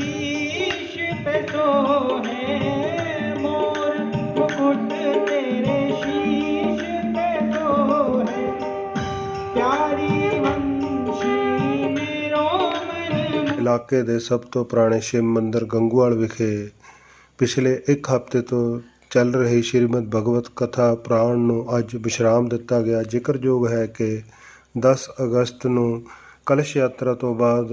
शीश पे तो है मोर मुकुट तेरे शीश पे तो है प्यारी वंशी मेरो मन ਇਲਾਕੇ ਦੇ ਸਭ ਤੋਂ ਪੁਰਾਣੇ ਸ਼ਿਵ ਮੰਦਿਰ ਗੰਗੂਵਾਲ ਵਿਖੇ ਪਿਛਲੇ ਇੱਕ ਹਫ਼ਤੇ ਤੋਂ ਚੱਲ ਰਹੀ ਸ਼੍ਰੀਮਦ ਭਗਵਤ ਕਥਾ ਪ੍ਰਾਣ ਨੂੰ ਅੱਜ ਵਿਸ਼ਰਾਮ ਦਿੱਤਾ ਗਿਆ ਜ਼ਿਕਰਯੋਗ ਹੈ ਕਿ 10 ਅਗਸਤ ਨੂੰ ਕਲਸ਼ ਯਾਤਰਾ ਤੋਂ ਬਾਅਦ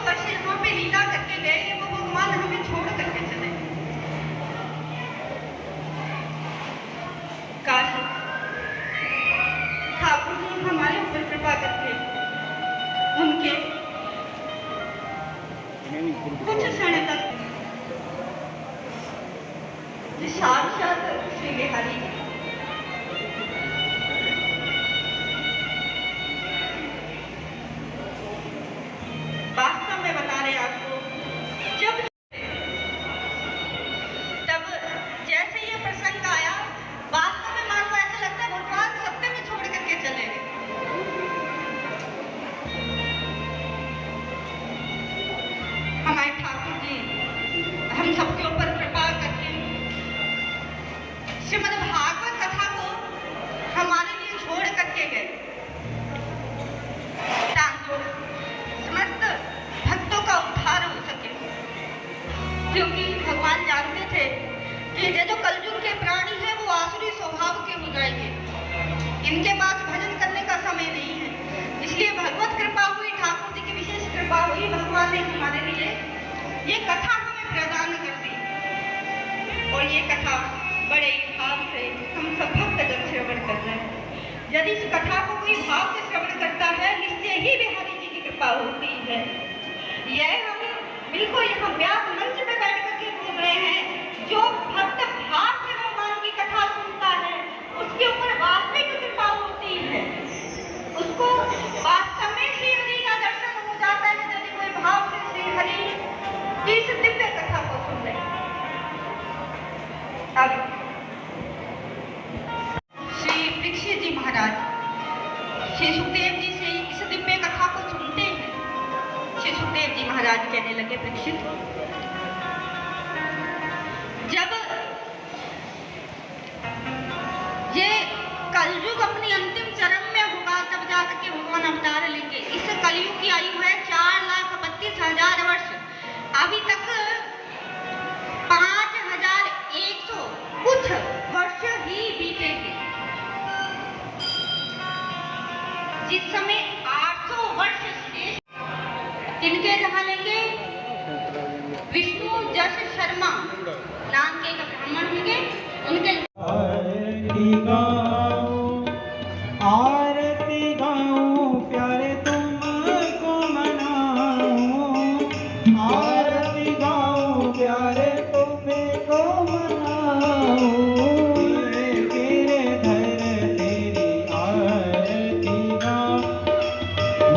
વર્ષે રૂપિયા લીધા ने हमारे लिए, ये कथा हमें प्रदान कर दी और ये कथा बड़े भाव से हम सब भक्तजन श्रवण कर रहे हैं। यदि इस कथा को कोई भाव से श्रवण करता है, निश्चय ही बिहारी जी की कृपा होती है। यह हम बिल्कुल यहाँ व्यास श्री सुखदेव जी से इस दिव्य कथा को सुनते हैं श्री सुखदेव जी महाराज कहने लगे परीक्षित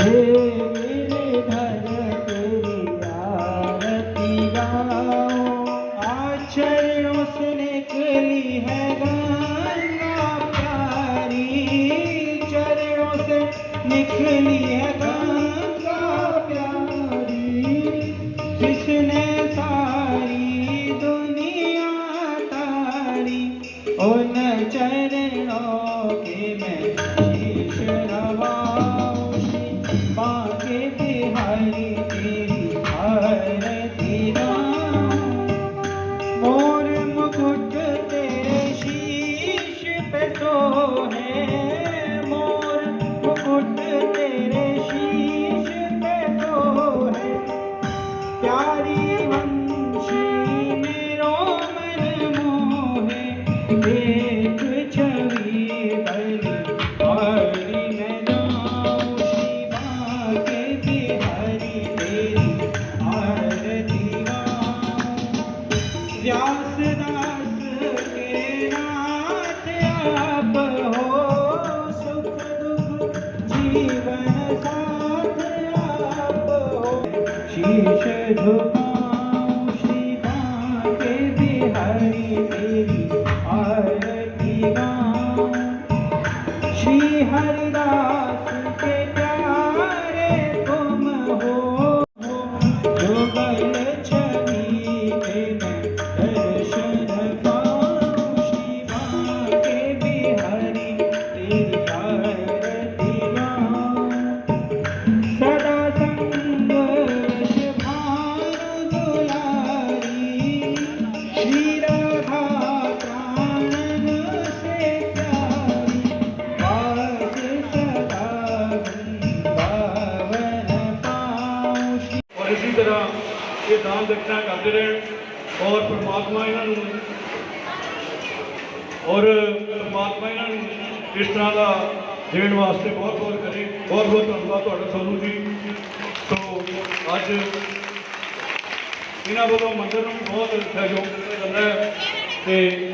गाऊं हे गिरधर श्री हरिदास ਦਾਨ ਕਰਦੇ ਰਹਿਣ ਔਰ ਪ੍ਰਮਾਤਮਾ ਇਹਨਾਂ ਨੂੰ ਔਰ ਪ੍ਰਮਾਤਮਾ ਇਹਨਾਂ ਨੂੰ ਇਸ ਤਰ੍ਹਾਂ ਦਾ ਦੇਣ ਵਾਸਤੇ ਬਹੁਤ ਬਹੁਤ ਕਰੇ। ਬਹੁਤ ਬਹੁਤ ਧੰਨਵਾਦ ਤੁਹਾਡਾ ਸੋਨੂ ਜੀ। ਸੋ ਅੱਜ ਇਹਨਾਂ ਵੱਲੋਂ ਮੰਦਰ ਨੂੰ ਬਹੁਤ ਸਹਿਯੋਗ ਦਿੱਤਾ ਜਾਂਦਾ ਹੈ ਤੇ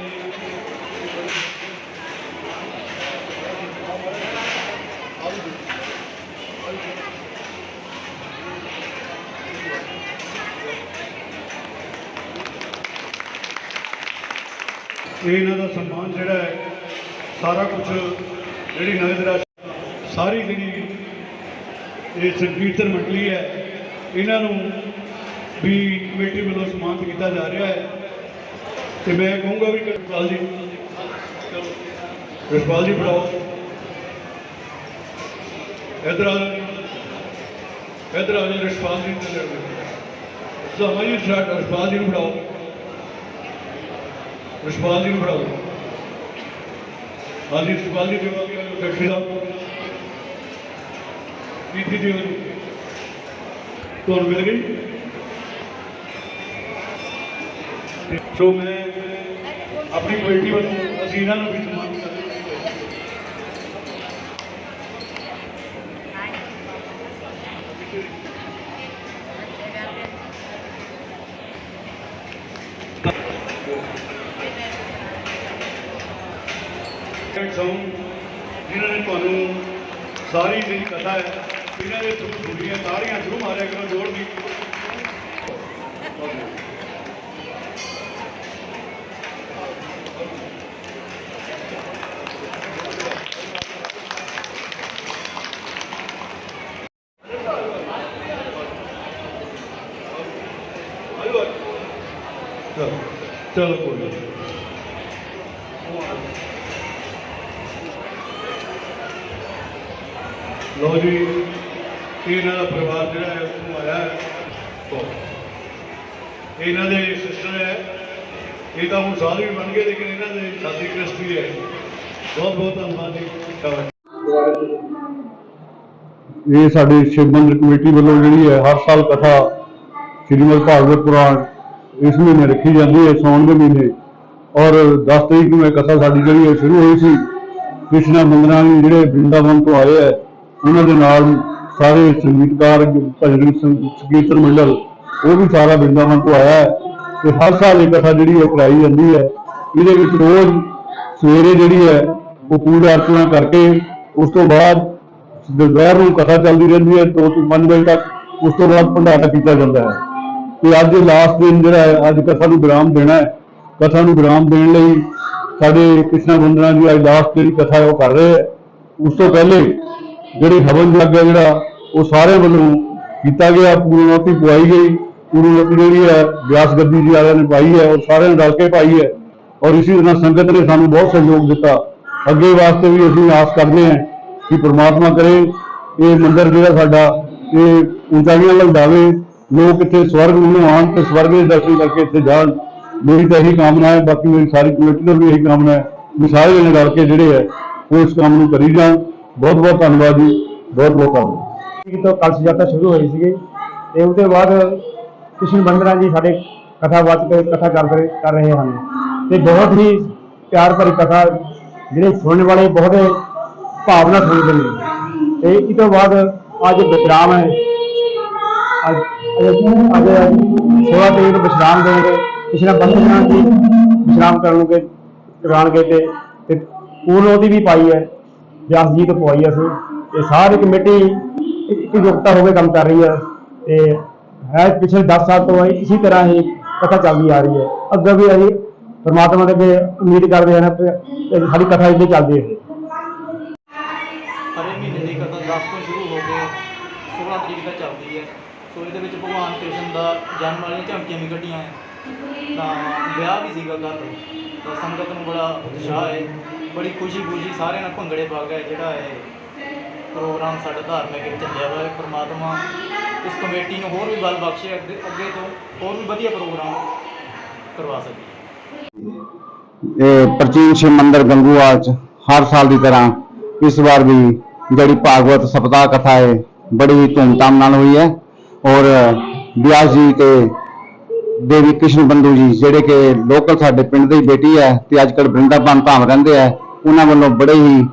ਇਹ ਇਹਨਾਂ ਦਾ ਸਨਮਾਨ ਜਿਹੜਾ ਹੈ, ਸਾਰਾ ਕੁਝ ਜਿਹੜੀ ਨਗਦ ਰਾਸ਼ੀ ਸਾਰੀ ਜਿਹੜੀ ਇਹ ਸੰਕੀਰਤਨ ਮੰਡਲੀ ਹੈ, ਇਹਨਾਂ ਨੂੰ ਵੀ ਕਮੇਟੀ ਵੱਲੋਂ ਸਨਮਾਨਿਤ ਕੀਤਾ ਜਾ ਰਿਹਾ ਹੈ। ਤੇ ਮੈਂ ਕਹੂੰਗਾ ਵੀ ਰਸਪਾਲ ਜੀ ਚਲੋ ਰਸਪਾਲ ਜੀ ਫੜਾਓ ਇਧਰ ਆ ਜਾਓ। ਇਧਰ ਆ ਜਾਓ ਰਸਪਾਲ ਜੀ ਤੇ ਲੜਦੇ ਸਮਾਂ ਜੀ ਛੱਡ ਰਸਪਾਲ ਜੀ ਨੂੰ ਫੜਾਓ ਰਿਸ਼ਪਾਲ ਜੀ ਨੂੰ ਫੜਾਓ। ਹਾਂਜੀ, ਰਿਸ਼ਪਾਲ ਜੀ ਦੇਵਾਂਗੇ ਸੈਕਟਰੀ ਸਾਹਿਬ ਕੀ ਕੀ ਦਿਓ ਜੀ ਤੁਹਾਨੂੰ ਮਿਲ ਗਈ? ਸੋ, ਮੈਂ ਆਪਣੀ ਕਮੇਟੀ ਵੱਲੋਂ ਅਸੀਂ ਇਹਨਾਂ ਨੂੰ ਵੀ ਸੌ ਜਿਨ੍ਹਾਂ ਨੇ ਤੁਹਾਨੂੰ ਸਾਰੀ ਜਿਹੜੀ ਕਥਾ ਹੈ, ਇਹਨਾਂ ਦੇ ਥਰੂ ਸੁਣੀਆਂ, ਸਾਰੀਆਂ ਥਰੂ ਮਾਰਿਆ ਕਰੋ, ਜੋੜ ਦੀ ਚਲੋ ਚਲੋ, ਕੋਈ ਨਹੀਂ। ਲੋ ਜੀ ਇਹ ਇਹਨਾਂ ਦਾ ਪਰਿਵਾਰ ਜਿਹੜਾ ਹੈ ਉਹ ਆਇਆ ਇਹਨਾਂ ਦੇ ਸਿਸਟਰ ਹੈ। ਇਹ ਤਾਂ ਹੁਣ ਸਾਲ ਵੀ ਬਣ ਗਏ, ਲੇਕਿਨ ਇਹਨਾਂ ਦੇ ਸਾਡੀ ਕ੍ਰਿਸਪੀ ਹੈ। ਬਹੁਤ ਬਹੁਤ ਧੰਨਵਾਦ ਜੀ। ਇਹ ਸਾਡੀ ਸ਼ਿਵ ਮੰਦਿਰ ਕਮੇਟੀ ਵੱਲੋਂ ਜਿਹੜੀ ਹੈ, ਹਰ ਸਾਲ ਕਥਾ ਸ਼੍ਰੀਮਦ ਭਾਗਵਤ ਪੁਰਾਣ ਇਸ ਮਹੀਨੇ ਰੱਖੀ ਜਾਂਦੀ ਹੈ, ਸਾਉਣ ਦੇ ਮਹੀਨੇ। ਔਰ 10 ਤਰੀਕ ਨੂੰ ਇਹ ਕਥਾ ਸਾਡੀ ਜਿਹੜੀ ਹੈ, ਸ਼ੁਰੂ ਹੋਈ ਸੀ। ਕ੍ਰਿਸ਼ਨਾ ਮੰਦਰਾਨੀ ਜਿਹੜੇ ਬ੍ਰਿੰਦਾਵਨ ਤੋਂ ਆਏ ਹੈ ਉਹਨਾਂ ਦੇ ਨਾਲ ਸਾਰੇ ਸੰਗੀਤਕਾਰ, ਭਜਨ ਸੰਗ- ਮੰਡਲ, ਉਹ ਵੀ ਸਾਰਾ ਬ੍ਰਿੰਦਾਵਨ ਤੋਂ ਆਇਆ ਹੈ ਤੇ ਹਰ ਸਾਲ ਇਹ ਕਥਾ ਜਿਹੜੀ ਉਹ ਕਰਾਈ ਜਾਂਦੀ ਹੈ। ਇਹਦੇ ਵਿੱਚ ਰੋਜ਼ ਸਵੇਰੇ ਜਿਹੜੀ ਹੈ ਉਹ ਪੂਜਾ ਅਰਚਨਾ ਕਰਕੇ ਉਸ ਤੋਂ ਬਾਅਦ ਦੁਪਹਿਰ ਨੂੰ ਕਥਾ ਚੱਲਦੀ ਰਹਿੰਦੀ ਹੈ, ਦੋ ਤੋਂ ਪੰਜ ਵਜੇ ਤੱਕ ਉਸ ਤੋਂ ਬਾਅਦ ਭੰਡਾਰਾ ਕੀਤਾ ਜਾਂਦਾ ਹੈ। ਤੇ ਅੱਜ ਲਾਸਟ ਦਿਨ ਜਿਹੜਾ ਹੈ, ਅੱਜ ਕਥਾ ਨੂੰ ਵਿਰਾਮ ਦੇਣਾ ਹੈ। ਕਥਾ ਨੂੰ ਵਿਰਾਮ ਦੇਣ ਲਈ ਸਾਡੇ ਕ੍ਰਿਸ਼ਨਾ ਬੰਦਨਾ ਜੀ ਅੱਜ ਲਾਸਟ ਜਿਹੜੀ ਕਥਾ ਹੈ ਉਹ ਕਰ ਰਹੇ ਹੈ। ਉਸ ਤੋਂ ਪਹਿਲੇ ਜਿਹੜੀ ਹਵਨ ਯੱਗ ਹੈ ਜਿਹੜਾ, ਉਹ ਸਾਰਿਆਂ ਵੱਲੋਂ ਕੀਤਾ ਗਿਆ ਪੂਰਨੋਤੀ ਪਵਾਈ ਗਈ ਪੂਰਨੋਤੀ ਜਿਹੜੀ ਹੈ ਵਿਆਸ ਗੱਦੀ ਜੀ ਵਾਲਿਆਂ ਨੇ ਪਾਈ ਹੈ ਔਰ ਸਾਰਿਆਂ ਨੇ ਰਲ ਕੇ ਪਾਈ ਹੈ, ਔਰ ਇਸੇ ਤਰ੍ਹਾਂ ਸੰਗਤ ਨੇ ਸਾਨੂੰ ਬਹੁਤ ਸਹਿਯੋਗ ਦਿੱਤਾ। ਅੱਗੇ ਵਾਸਤੇ ਵੀ ਅਸੀਂ ਆਸ ਕਰਦੇ ਹਾਂ ਕਿ ਪ੍ਰਮਾਤਮਾ ਕਰੇ, ਇਹ ਮੰਦਿਰ ਜਿਹੜਾ ਸਾਡਾ, ਇਹ ਉਚਾਈਆਂ ਲੰਘਾਵੇ ਲੋਕ ਇੱਥੇ ਸਵਰਗ ਨੂੰ ਆਉਣ ਤੇ ਸਵਰਗ ਦੇ ਦਰਸ਼ਨ ਕਰਕੇ ਇੱਥੇ ਜਾਣ। ਮੇਰੀ ਤਾਂ ਇਹੀ ਕਾਮਨਾ ਹੈ, ਬਾਕੀ ਮੇਰੀ ਸਾਰੀ ਕਮੇਟੀ ਦੀ ਵੀ ਇਹੀ ਕਾਮਨਾ ਹੈ, ਵੀ ਸਾਰੇ ਜਣੇ ਰਲ ਕੇ ਜਿਹੜੇ ਹੈ, ਉਹ ਇਸ ਕੰਮ ਨੂੰ ਕਰੀ ਜਾਣ। ਬਹੁਤ ਬਹੁਤ ਧੰਨਵਾਦ ਜੀ, ਬਹੁਤ ਬਹੁਤ ਧੰਨਵਾਦ। ਜੀ ਤੋਂ ਕਲਸ਼ ਯਾਤਰਾ ਸ਼ੁਰੂ ਹੋਈ ਸੀਗੀ ਤੇ ਉਹਦੇ ਬਾਅਦ ਕ੍ਰਿਸ਼ਨ ਬੰਦਨਾ ਜੀ ਸਾਡੇ ਕਥਾਵਾਚਕ ਕਥਾ ਕਰ ਰਹੇ ਕਰ ਰਹੇ ਹਨ। ਤੇ ਬਹੁਤ ਹੀ ਪਿਆਰ ਭਰੀ ਕਥਾ ਜਿਹੜੇ ਸੁਣਨ ਵਾਲੇ ਬਹੁਤ ਭਾਵਨਾ ਸੁਣਦੇ ਨੇ। ਤੇ ਇਸ ਤੋਂ ਬਾਅਦ ਅੱਜ ਵਿਸ਼ਰਾਮ ਹੈ। ਅੱਜ ਅੱਜ 16 ਤਰੀਕ ਨੂੰ ਵਿਸ਼ਰਾਮ ਦੇਣਗੇ। ਕ੍ਰਿਸ਼ਨ ਬੰਦਨਾ ਜੀ ਵਿਸ਼ਰਾਮ ਕਰਨਗੇ ਕਰਾਣਗੇ ਤੇ ਤੇ ਪੂਰਨੋਤੀ ਵੀ ਪਾਈ ਹੈ। ਵਿਆਸ ਜੀ ਤੋਂ ਪਵਾਈ ਹੈ ਅਸੀਂ, ਤੇ ਸਾਰੀ ਕਮੇਟੀ ਇੱਕ ਯੋਗਤਾ ਹੋ ਕੇ ਕੰਮ ਕਰ ਰਹੀ ਹੈ ਤੇ ਹੈ ਪਿਛਲੇ 10 ਸਾਲ ਤੋਂ ਇਹ ਇਸੇ ਤਰ੍ਹਾਂ ਹੀ ਕਥਾ ਚੱਲਦੀ ਆ ਰਹੀ ਹੈ। ਅੱਗੇ ਵੀ ਅਸੀਂ ਪਰਮਾਤਮਾ ਦੇ ਅੱਗੇ ਉਮੀਦ ਕਰਦੇ ਹਾਂ ਕਿ ਕਿ ਸਾਡੀ ਕਥਾ ਇੱਥੇ ਚੱਲਦੀ ਰਹੇ ਹਰੇ ਮਹੀਨੇ ਦੀ ਕਥਾ 10 ਤੋਂ ਸ਼ੁਰੂ ਹੋ ਕੇ 16 ਤਰੀਕ ਤੱਕ ਚੱਲਦੀ ਹੈ। ਸੋ ਇਹਦੇ ਵਿੱਚ ਭਗਵਾਨ ਕ੍ਰਿਸ਼ਨ ਦਾ ਜਨਮ ਵਾਲੀਆਂ ਝਾਂਕੀਆਂ ਵੀ ਕੱਢੀਆਂ ਹੈ। ਤਾਂ ਵਿਆਹ ਵੀ ਸੀਗਾ ਕੱਲ ਤਾਂ ਸੰਗਤ ਨੂੰ ਬੜਾ ਉਤਸ਼ਾਹ ਹੈ। ਬੜੀ ਖੁਸ਼ੀ ਖੁਸ਼ੀ ਸਾਰਿਆਂ ਨਾਲ ਭੰਗੜੇ ਪਾ ਗਿਆ ਜਿਹੜਾ ਇਹ ਪ੍ਰੋਗਰਾਮ ਸਾਡਾ ਧਾਰਮਿਕ ਵਿੱਚ ਚੱਲਿਆ ਵਾ। ਪ੍ਰਮਾਤਮਾ ਇਸ ਕਮੇਟੀ ਨੂੰ ਹੋਰ ਵੀ ਬਲ ਬਖਸ਼ੇ, ਅੱਗੇ ਅੱਗੇ ਤੋਂ ਹੋਰ ਵੀ ਵਧੀਆ ਪ੍ਰੋਗਰਾਮ ਕਰਵਾ ਸਕੇ। ਇਹ ਪ੍ਰਾਚੀਨ ਸ਼ਿਵ ਮੰਦਿਰ ਗੰਗੂਵਾਲ ਚ ਹਰ ਸਾਲ ਦੀ ਤਰ੍ਹਾਂ ਇਸ ਵਾਰ ਵੀ ਜਿਹੜੀ ਭਾਗਵਤ ਸਪਤਾਹ ਕਥਾ ਹੈ, ਬੜੀ ਧੂਮਧਾਮ ਨਾਲ ਹੋਈ ਹੈ। ਔਰ ਵਿਆਸ ਜੀ ਤੇ ਦੇਵੀ ਕ੍ਰਿਸ਼ਨ ਬੰਧੂ ਜੀ, ਜਿਹੜੇ ਕਿ ਲੋਕਲ ਸਾਡੇ ਪਿੰਡ ਦੀ ਬੇਟੀ ਹੈ ਤੇ ਅੱਜ ਕੱਲ੍ਹ ਬ੍ਰਿੰਦਾਬਨ ਧਾਮ ਰਹਿੰਦੇ ਆ ਉਹਨਾਂ ਵੱਲੋਂ ਬੜੇ ਹੀ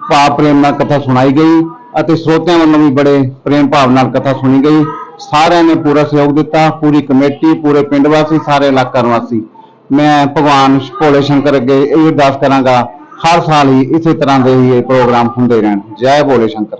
ਭਾਵ ਪ੍ਰੇਮ ਨਾਲ ਕਥਾ ਸੁਣਾਈ ਗਈ ਅਤੇ ਸਰੋਤਿਆਂ ਵੱਲੋਂ ਵੀ ਬੜੇ ਪ੍ਰੇਮ ਭਾਵ ਨਾਲ ਕਥਾ ਸੁਣੀ ਗਈ। ਸਾਰਿਆਂ ਨੇ ਪੂਰਾ ਸਹਿਯੋਗ ਦਿੱਤਾ, ਪੂਰੀ ਕਮੇਟੀ, ਪੂਰੇ ਪਿੰਡ ਵਾਸੀ, ਸਾਰੇ ਇਲਾਕਾ ਨਿਵਾਸੀ ਮੈਂ ਭਗਵਾਨ ਭੋਲੇ ਸ਼ੰਕਰ ਅੱਗੇ ਇਹ ਅਰਦਾਸ ਕਰਾਂਗਾ, ਹਰ ਸਾਲ ਹੀ ਇਸੇ ਤਰ੍ਹਾਂ ਦੇ ਹੀ ਇਹ ਪ੍ਰੋਗਰਾਮ ਹੁੰਦੇ ਰਹਿਣ। ਜੈ ਭੋਲੇ ਸ਼ੰਕਰ।